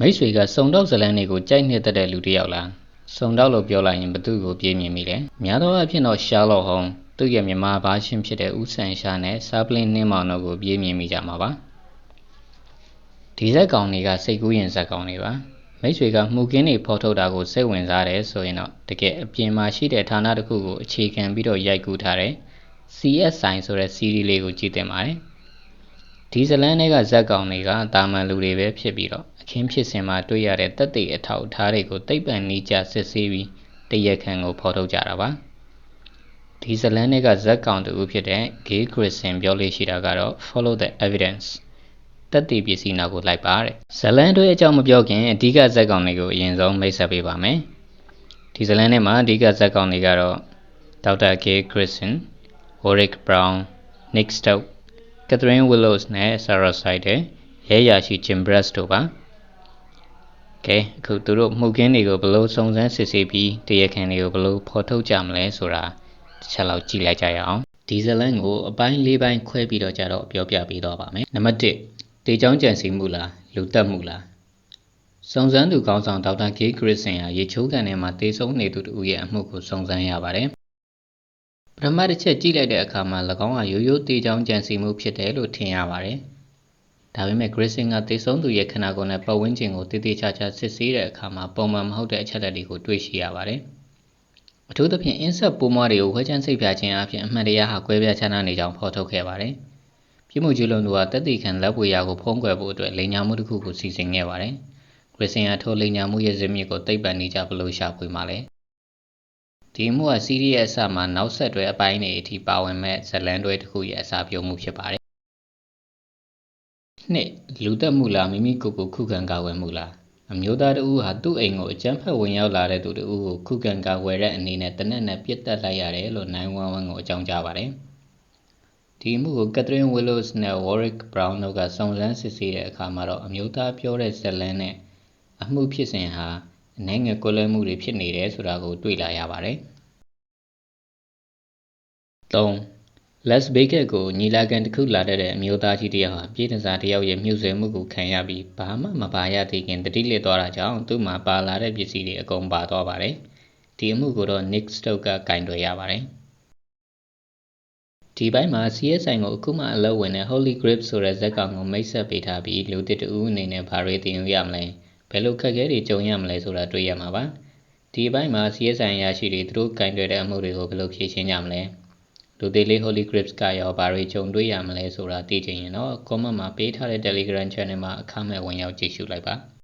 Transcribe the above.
မိတ်ဆွေကစုံတော့ဇလန်းတွေကိုကြိုက်နှစ်သက်တဲ့လူတစ်ယောက်လားစုံတော့လို့ပြောလိုက်ရင်ဘသူ့ကိုပြေးမြင်မိလဲများသောအားဖြင့်တော့ရှာလော့ဟုံးသူ့ရဲ့မြန်မာဘာရှင်ဖြစ်တဲ့ဦးဆန်ရှာနဲ့စာပလင်းနှင်းမောင်တို့ကိုပြေးမြင်မိကြမှာပါဒီဇက်ကောင်တွေကစိတ်ကူးရင်ဇက်ကောင်တွေပါမိတ်ဆွေကမှုကင်းတွေဖော်ထုတ်တာကိုစိတ်ဝင်စားတယ်ဆိုရင်တော့တကယ်အပြင်မှာရှိတဲ့ဌာနတစ်ခုကိုအခြေခံပြီးတော့ရိုက်ကူးထားတဲ့ CSI ဆိုတဲ့ series လေးကိုကြည့်တင်ပါတယ်ဒီဇလန်တွေကဇက်ကောင်တွေကတာမန်လူတွေပဲဖြစ်ပြီးတော့ အခင်းဖြစ်စဉ်မှာတွေ့ရတဲ့တက်တဲ့အထောက်အထားတွေကိုသိပ္ပံနည်းကျစစ်ဆေးပြီးတရက်ခံကိုဖော်ထုတ်ကြတာပါဒီဇလန်တွေကဇက်ကောင်တူဖြစ်တဲ့ Gay Christian ပြောလို့ရှိတာကတော့ follow the evidence တက်တည်ပစ္စည်းနောက်ကိုလိုက်ပါတဲ့ဇလန်တွေအကြောင်းမပြောခင်အဓိကဇက်ကောင်တွေကိုအရင်ဆုံးမိတ်ဆက်ပေးပါမယ်ဒီဇလန်ထဲမှာအဓိကဇက်ကောင်တွေကတော့ဒေါက်တာ Gay Christian Warwick Brown Nick Stokes Catherine Willows နဲ့ Sarah Sider ရဲရရှိ Jim Brass တို့ပါ ကဲအခုသူတို့မှုခင်းတွေကိုဘယ်လိုစုံစမ်းစစ်ဆေးပြီးတရားခံတွေကိုဘယ်လိုဖော်ထုတ်ကြမလဲဆိုတာတစ်ချက်လောက်ကြည့်လိုက်ကြရအောင်ဒီဇလန်ကိုအပိုင်း၄ပိုင်းခွဲပြီးတော့ကြတော့ပြောပြပေးတော့ပါမယ်နံပါတ်1တေချောင်းကြံစီမှုလားလူတက်မှုလားစုံစမ်းသူကောင်းဆောင်ဒေါက်တာဂေးဂရစ်ဆင်ဟာရေချိုးကန်ထဲမှာတေဆုံးနေသူတူရဲ့အမှုကိုစုံစမ်းရပါတယ်ပထမတစ်ချက်ကြည့်လိုက်တဲ့အခါမှာ၎င်းဟာရိုးရိုးတေချောင်းကြံစီမှုဖြစ်တယ်လို့ထင်ရပါတယ် ဒါပေမဲ့ Grayson ကတေဆုံးသူရဲ့ခန္ဓာကိုယ်နဲ့ပတ်ဝန်းကျင်ကိုတည်တည်ချာချာစစ်ဆေးတဲ့အခါမှာပုံမှန်မဟုတ်တဲ့အချက်အလက်တွေကိုတွေ့ရှိရပါတယ်။အထူးသဖြင့်အင်းဆက်ပိုးမွားတွေကိုခွဲခြမ်းစိတ်ပြခြင်းအပြင်အမှန်တရားဟာကွဲပြားခြားနားနေကြောင်းဖော်ထုတ်ခဲ့ပါတယ်။ပြည်မှုကျူးလွန်သူကတက်တီခံလက်ပွေရာကိုဖုံးကွယ်ဖို့အတွက်လိန်ညာမှုတစ်ခုကိုစီစဉ်ခဲ့ပါတယ်။ Grayson ကထိုလိန်ညာမှုရဲ့ဇစ်မြစ်ကိုသိပ္ပံနေကြဘလို့ရှာဖွေမှလဲ။ဒီမှုကစီးရီးရဲ့အစမှာနောက်ဆက်တွဲအပိုင်းတွေအထိပါဝင်မဲ့ဇလန်တွဲတစ်ခုရဲ့အစာပြုံးမှုဖြစ်ပါတယ် နှစ်လူသက်မှုလားမိမိကိုယ်ကိုခုခံကာကွယ်မှုလားအမျိုးသားတဦးဟာသူ့အိမ်ကိုအကြမ်းဖက်ဝင်ရောက်လာတဲ့သူတဦးကိုခုခံကာကွယ်တဲ့အနေနဲ့တနက်နဲ့ပြစ်တက်လိုက်ရတယ်လို့911ကိုအကြောင်းကြားပါတယ်ဒီမှုကို Catherine Willows နဲ့ Warwick Brown တို့ကစုံစမ်းစစ်ဆေးတဲ့အခါမှာတော့အမျိုးသားပြောတဲ့ဇလန်းနဲ့အမှုဖြစ်စဉ်ဟာနိုင်ငံကိုလွဲမှုတွေဖြစ်နေတယ်ဆိုတာကိုတွေ့လာရပါတယ် 3 Las Vegas ကိုညီလာခံတစ်ခုလာတဲ့အမျိုးသားကြီးတယောက်ဟာပြည်ထစားတယောက်ရဲ့မြှုပ်ဆွဲမှုကိုခံရပြီးဘာမှမပါရသေးခင်တတိလစ်သွားတာကြောင့်သူ့မှာပါလာတဲ့ပစ္စည်းတွေအကုန်ပါသွားပါတယ်။ဒီအမှုကိုတော့ Nick Stokes ကကင်တွယ်ရပါတယ်။ဒီဘက်မှာ CSI ကိုအခုမှအလုပ်ဝင်တဲ့ Holy Grip ဆိုတဲ့ဇက်ကောင်ကိုမိတ်ဆက်ပေးထားပြီးလူတစ်တူအနေနဲ့ဘာတွေတင်ယူရမလဲဘယ်လိုခက်ခဲတွေကြုံရမလဲဆိုတာတွေ့ရမှာပါ။ဒီဘက်မှာ CSI ရရှိတွေသူတို့ကင်တွယ်တဲ့အမှုတွေကိုဘယ်လိုဖြေရှင်းကြမလဲ။ လူသေးလေး Holy Grips ကရောဘာတွေကြုံတွေ့ရမလဲဆိုတာသိချင်ရင်တော့ comment မှာပေးထားတဲ့ Telegram channel မှာအခမဲ့ဝင်ရောက်ကြည့်ရှုလိုက်ပါ